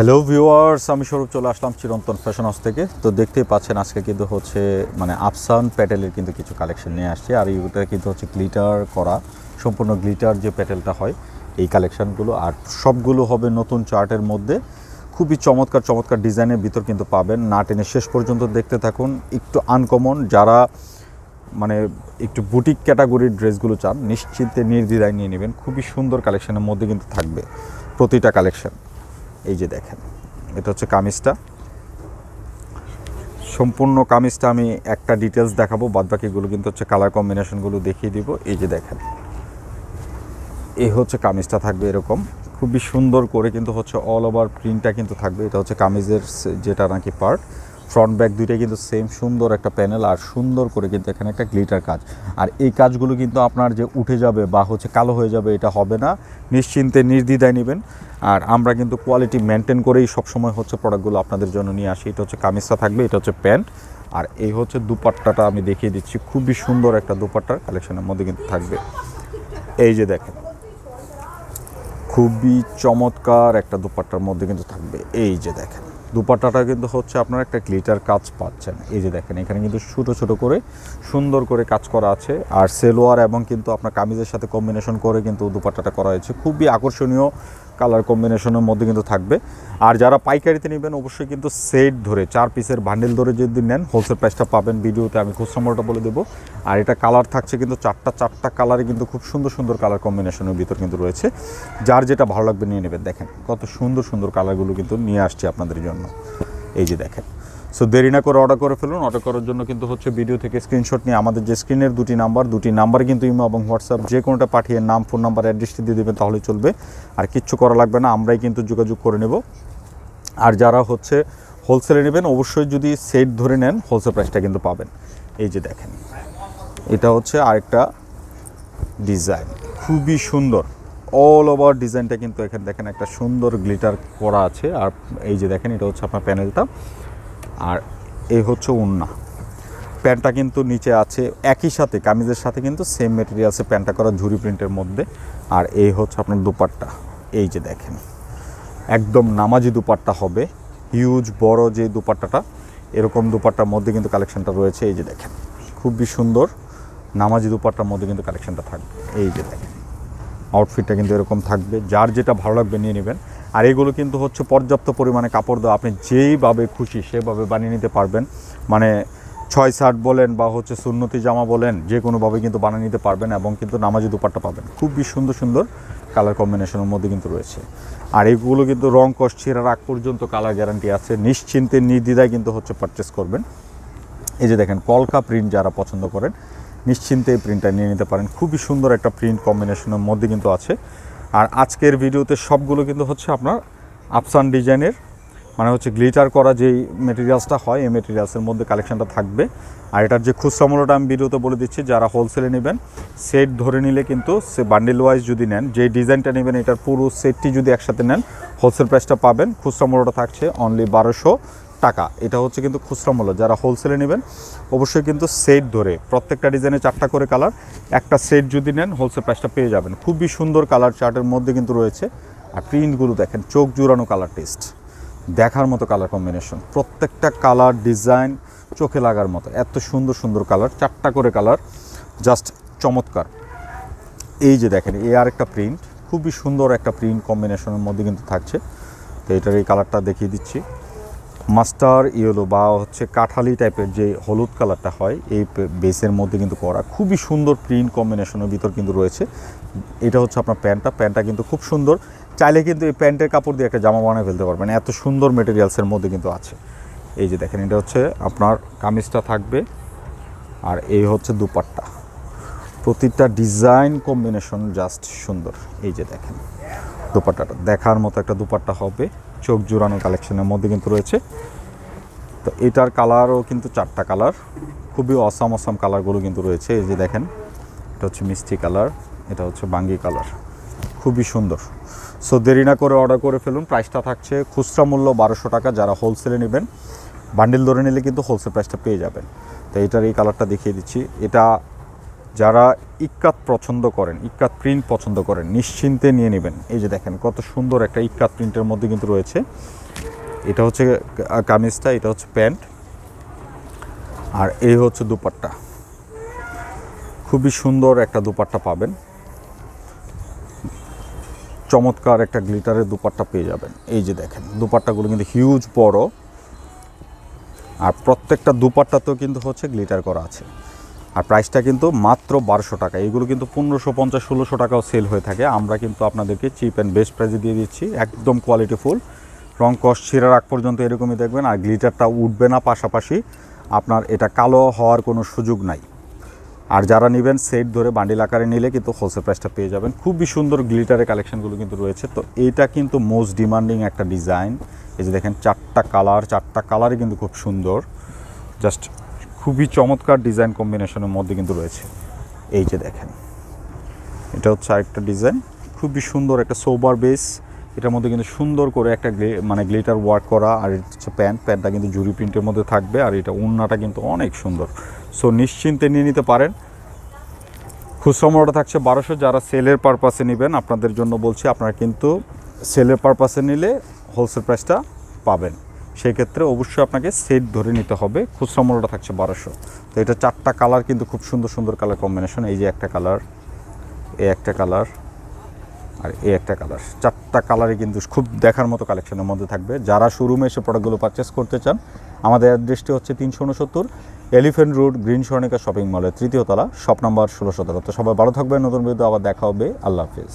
Hello viewers আমি স্বরূপ চলে আসলাম চিরন্তন ফ্যাশন হাউস থেকে। তো দেখতেই পাচ্ছেন, আজকে কিন্তু হচ্ছে মানে আফসান প্যাটেলের কিন্তু কিছু কালেকশন নিয়ে আসছে। আর এইটা কিন্তু হচ্ছে গ্লিটার করা, সম্পূর্ণ গ্লিটার যে প্যাটেলটা হয়, এই কালেকশানগুলো আর সবগুলো হবে নতুন চার্টের মধ্যে। খুবই চমৎকার চমৎকার ডিজাইনের ভিতর কিন্তু পাবেন। না টেনে শেষ পর্যন্ত দেখতে থাকুন। একটু আনকমন যারা মানে একটু বুটিক ক্যাটাগরির ড্রেসগুলো চান, নিশ্চিন্তে নির্দ্বিধায় নিয়ে নেবেন। খুবই সুন্দর কালেকশনের মধ্যে কিন্তু থাকবে প্রতিটা কালেকশন এই যে দেখেন, এটা হচ্ছে কামিজটা। সম্পূর্ণ কামিজটা আমি একটা ডিটেলস দেখাবো, বাদবাকিগুলো কিন্তু হচ্ছে কালার কম্বিনেশনগুলো দেখিয়ে দিব। এই যে দেখেন এই হচ্ছে কামিজটা থাকবে এরকম। খুবই সুন্দর করে কিন্তু হচ্ছে অল ওভার প্রিন্টটা কিন্তু থাকবে। এটা হচ্ছে কামিজের যেটা নাকি পার্ট ফ্রন্ট ব্যাক দুইটাই কিন্তু সেম সুন্দর একটা প্যানেল আর সুন্দর করে কিন্তু এখানে একটা গ্লিটার কাজ। আর এই কাজগুলো কিন্তু আপনার যে উঠে যাবে বা হচ্ছে কালো হয়ে যাবে, এটা হবে না। নিশ্চিন্তে নির্দ্বিধায় নেবেন। আর আমরা কিন্তু কোয়ালিটি মেনটেন করেই সবসময় হচ্ছে প্রোডাক্টগুলো আপনাদের জন্য নিয়ে আসি। এটা হচ্ছে কামিজটা থাকবে, এটা হচ্ছে প্যান্ট আর এই হচ্ছে দুপাট্টাটা আমি দেখিয়ে দিচ্ছি। খুবই সুন্দর একটা দুপাট্টার কালেকশনের মধ্যে কিন্তু থাকবে। এই যে দেখেন, খুবই চমৎকার একটা দুপাট্টার মধ্যে কিন্তু থাকবে। এই যে দেখেন। দুপাট্টাটা কিন্তু হচ্ছে আপনার একটা গ্লিটার কাজ পাচ্ছেন। এই যে দেখেন, এখানে কিন্তু ছোটো ছোটো করে সুন্দর করে কাজ করা আছে। আর সেলোয়ার এবং কিন্তু আপনার কামিজের সাথে কম্বিনেশন করে কিন্তু দুপাট্টাটা করা হয়েছে। খুবই আকর্ষণীয় কালার কম্বিনেশনের মধ্যে কিন্তু থাকবে। আর যারা পাইকারিতে নেবেন, অবশ্যই কিন্তু সেট ধরে, চার পিসের বান্ডেল ধরে যদি নেন হোলসেল প্রাইসটা পাবেন ভিডিওতে, আমি খুচরা বলে দেবো। আর এটা কালার থাকছে কিন্তু চারটা চারটা কালারে কিন্তু খুব সুন্দর সুন্দর কালার কম্বিনেশনের ভিতর কিন্তু রয়েছে। যার যেটা ভালো লাগবে নিয়ে নেবেন। দেখেন, কত সুন্দর সুন্দর কালারগুলো কিন্তু নিয়ে আসছে আপনাদের জন্য। এই যে দেখেন। সো দেরি না করে অর্ডার করে ফেলুন। অর্ডার করার জন্য কিন্তু হচ্ছে ভিডিও থেকে স্ক্রিনশট নিয়ে আমাদের যে স্ক্রিনের দুটি নাম্বার দুটি নাম্বার কিন্তু ইমো এবং হোয়াটসঅ্যাপ যে কোনোটা পাঠিয়ে নাম ফোন নাম্বার অ্যাড্রেসটি দিয়ে দেবেন তাহলে চলবে। আর কিচ্ছু করা লাগবে না, আমরাই কিন্তু যোগাযোগ করে নেব। আর যারা হচ্ছে হোলসেলে নেবেন, অবশ্যই যদি সেট ধরে নেন হোলসেল প্রাইসটা কিন্তু পাবেন। এই যে দেখেন, এটা হচ্ছে আরেকটা ডিজাইন খুবই সুন্দর। অল ওভার ডিজাইনটা কিন্তু এখানে দেখেন একটা সুন্দর গ্লিটার করা আছে। আর এই যে দেখেন, এটা হচ্ছে আপনার প্যানেলটা আর এই হচ্ছে উন্না প্যান্টটা কিন্তু নিচে আছে একই সাথে, কামিজের সাথে কিন্তু সেম মেটেরিয়ালসে প্যান্টটা করা ঝুরি প্রিন্টের মধ্যে। আর এই হচ্ছে আপনার দুপাট্টা, এই যে দেখেন। একদম নামাজি দুপাট্টা হবে হিউজ বড় যে দুপাট্টাটা, এরকম দুপাট্টার মধ্যে কিন্তু কালেকশনটা রয়েছে, এই যে দেখেন। খুবই সুন্দর, নামাজি দুপাট্টার মধ্যে কিন্তু কালেকশনটা থাকবে, এই যে দেখেন। আউটফিটটা কিন্তু এরকম থাকবে, যার যেটা ভালো লাগবে নিয়ে নেবেন। আর এগুলো কিন্তু হচ্ছে পর্যাপ্ত পরিমাণে কাপড় দেওয়া। আপনি যেইভাবে খুশি সেভাবে বানিয়ে নিতে পারবেন। মানে ছয় শার্ট বলেন বা হচ্ছে সুন্নতি জামা বলেন যে কোনোভাবে কিন্তু বানিয়ে নিতে পারবেন এবং কিন্তু নামাজি দুপাট্টা পাবেন। খুবই সুন্দর সুন্দর কালার কম্বিনেশনের মধ্যে কিন্তু রয়েছে। আর এগুলো কিন্তু রং কষ ছেঁড়ার আগ পর্যন্ত কালার গ্যারান্টি আছে। নিশ্চিন্তে, নির্দ্বিধায় কিন্তু হচ্ছে পারচেস করবেন। এই যে দেখেন, কলকা প্রিন্ট যারা পছন্দ করেন, নিশ্চিন্তে এই প্রিন্টটা নিয়ে নিতে পারেন। খুবই সুন্দর একটা প্রিন্ট কম্বিনেশনের মধ্যে কিন্তু আছে। আর আজকের ভিডিওতে সবগুলো কিন্তু হচ্ছে আপনার আফসান ডিজাইনের মানে হচ্ছে গ্লিটার করা যেই মেটেরিয়ালসটা হয়, এই মেটেরিয়ালসের মধ্যে কালেকশানটা থাকবে। আর এটার যে খুচরা মূল্যটা আমি ভিডিওতে বলে দিচ্ছি, যারা হোলসেলে নেবেন সেট ধরে নিলে কিন্তু সে বান্ডেল ওয়াইজ যদি নেন যে ডিজাইনটা নেবেন, এটার পুরো সেটটি যদি একসাথে নেন হোলসেল প্রাইসটা পাবেন, খুচরা মূল্যটা থাকছে অনলি বারোশো। টাকা। এটা হচ্ছে কিন্তু খুচরা মূল্য। যারা হোলসেলে নেবেন, অবশ্যই কিন্তু সেট ধরে, প্রত্যেকটা ডিজাইনে চারটা করে কালার একটা সেট যদি নেন হোলসেল প্রাইসটা পেয়ে যাবেন। খুবই সুন্দর কালার চার্টের মধ্যে কিন্তু রয়েছে। আর প্রিন্টগুলো দেখেন, চোখ জুড়ানো কালার টেস্ট দেখার মতো কালার কম্বিনেশন প্রত্যেকটা কালার ডিজাইন চোখে লাগার মতো। এত সুন্দর সুন্দর কালার চারটা করে কালার জাস্ট চমৎকার। এই যে দেখেন এ আর একটা প্রিন্ট খুবই সুন্দর একটা প্রিন্ট কম্বিনেশনের মধ্যে কিন্তু থাকছে। তো এটার এই কালারটা দেখিয়ে দিচ্ছি। মাস্টার ইয়েলো বা হচ্ছে কাঠালি টাইপের যে হলুদ কালারটা হয়, এই বেসের মধ্যে কিন্তু করা খুবই সুন্দর প্রিন্ট কম্বিনেশনের ভিতর কিন্তু রয়েছে। এটা হচ্ছে আপনার প্যান্টটা প্যান্টটা কিন্তু খুব সুন্দর। চাইলে কিন্তু এই প্যান্টের কাপড় দিয়ে একটা জামা বানিয়ে ফেলতে পারবেন। এত সুন্দর মেটেরিয়ালসের মধ্যে কিন্তু আছে। এই যে দেখেন, এটা হচ্ছে আপনার কামিজটা থাকবে। আর এই হচ্ছে দুপাট্টা। প্রতিটা ডিজাইন কম্বিনেশন জাস্ট সুন্দর। এই যে দেখেন, দুপাট্টাটা। দেখার মতো একটা দুপাট্টা হবে। চোখ জোড়ানো কালেকশনের মধ্যে কিন্তু রয়েছে। তো এটার কালারও কিন্তু চারটা কালার খুবই অসাম অসাম কালারগুলো কিন্তু রয়েছে। এই যে দেখেন, এটা হচ্ছে মিষ্টি কালার এটা হচ্ছে বাঙ্গি কালার খুবই সুন্দর। সো দেরি না করে অর্ডার করে ফেলুন। প্রাইসটা থাকছে খুচরা মূল্য বারোশো টাকা। যারা হোলসেলে নেবেন বান্ডিল ধরে নিলে কিন্তু হোলসেল প্রাইসটা পেয়ে যাবেন। তো এটার এই কালারটা দেখিয়ে দিচ্ছি। এটা যারা ইক্কাত পছন্দ করেন, ইক্কাত প্রিন্ট পছন্দ করেন, নিশ্চিন্তে নিয়ে নেবেন। এই যে দেখেন, কত সুন্দর একটা ইক্কাত প্রিন্টের মধ্যে কিন্তু রয়েছে। এটা হচ্ছে কামিজটা, এটা হচ্ছে প্যান্ট। আর এই হচ্ছে দুপাট্টা। খুবই সুন্দর একটা দুপাট্টা পাবেন। চমৎকার একটা গ্লিটারের দুপাট্টা পেয়ে যাবেন। এই যে দেখেন, দুপাট্টাগুলো কিন্তু হিউজ বড়। আর প্রত্যেকটা দুপাট্টাতেও কিন্তু হচ্ছে গ্লিটার করা আছে। আর প্রাইসটা কিন্তু মাত্র বারোশো টাকা। এগুলো কিন্তু পনেরোশো, পঞ্চাশ, ষোলোশো টাকাও সেল হয়ে থাকে। আমরা কিন্তু আপনাদেরকে চিপ অ্যান্ড বেস্ট প্রাইসে দিয়ে দিচ্ছি। একদম কোয়ালিটিফুল রং কস ছিঁড়ার আগ পর্যন্ত এরকমই দেখবেন। আর গ্লিটারটা উঠবে না পাশাপাশি আপনার এটা কালো হওয়ার কোনো সুযোগ নাই। আর যারা নেবেন সেট ধরে বান্ডিল আকারে নিলে কিন্তু হোলসেল প্রাইসটা পেয়ে যাবেন। খুবই সুন্দর গ্লিটারের কালেকশনগুলো কিন্তু রয়েছে। তো এইটা কিন্তু মোস্ট ডিমান্ডিং একটা ডিজাইন এই যে দেখেন, চারটা কালার চারটা কালারই কিন্তু খুব সুন্দর। জাস্ট খুবই চমৎকার ডিজাইন কম্বিনেশনের মধ্যে কিন্তু রয়েছে। এই যে দেখেন, এটা হচ্ছে আরেকটা ডিজাইন, খুবই সুন্দর একটা সোবার বেস, এটার মধ্যে কিন্তু সুন্দর করে একটা মানে গ্লিটার ওয়ার্ক করা, আর হচ্ছে প্যান্ট, প্যান্টটা কিন্তু জুরি প্রিন্টের মধ্যে থাকবে, আর এটা ওড়নাটা কিন্তু অনেক সুন্দর। সো নিশ্চিন্তে নিয়ে নিতে পারেন। খুচরা থাকছে বারোশো, যারা সেলের পারপাসে নেবেন, আপনাদের জন্য বলছি, আপনারা কিন্তু সেলের পারপাসে নিলে হোলসেল প্রাইসটা পাবেন। সেই ক্ষেত্রে অবশ্যই আপনাকে সেট ধরে নিতে হবে। খুচরা মূল্যটা থাকছে বারোশো। তো এটা চারটা কালার কিন্তু খুব সুন্দর সুন্দর কালার কম্বিনেশন এই যে একটা কালার এ একটা কালার আর এই একটা কালার চারটা কালারই কিন্তু খুব দেখার মতো কালেকশনের মধ্যে থাকবে। যারা শোরুমে এসে প্রোডাক্টগুলো পারচেস করতে চান, আমাদের অ্যাড্রেসটি হচ্ছে তিনশো উনসত্তর elephant road green Swarnika shopping মলের তৃতীয় তলা শপ নাম্বার ষোলো সতেরো। তো সবাই ভালো থাকবে নতুন ভিডিও আবার দেখা হবে। আল্লাহ হাফিজ।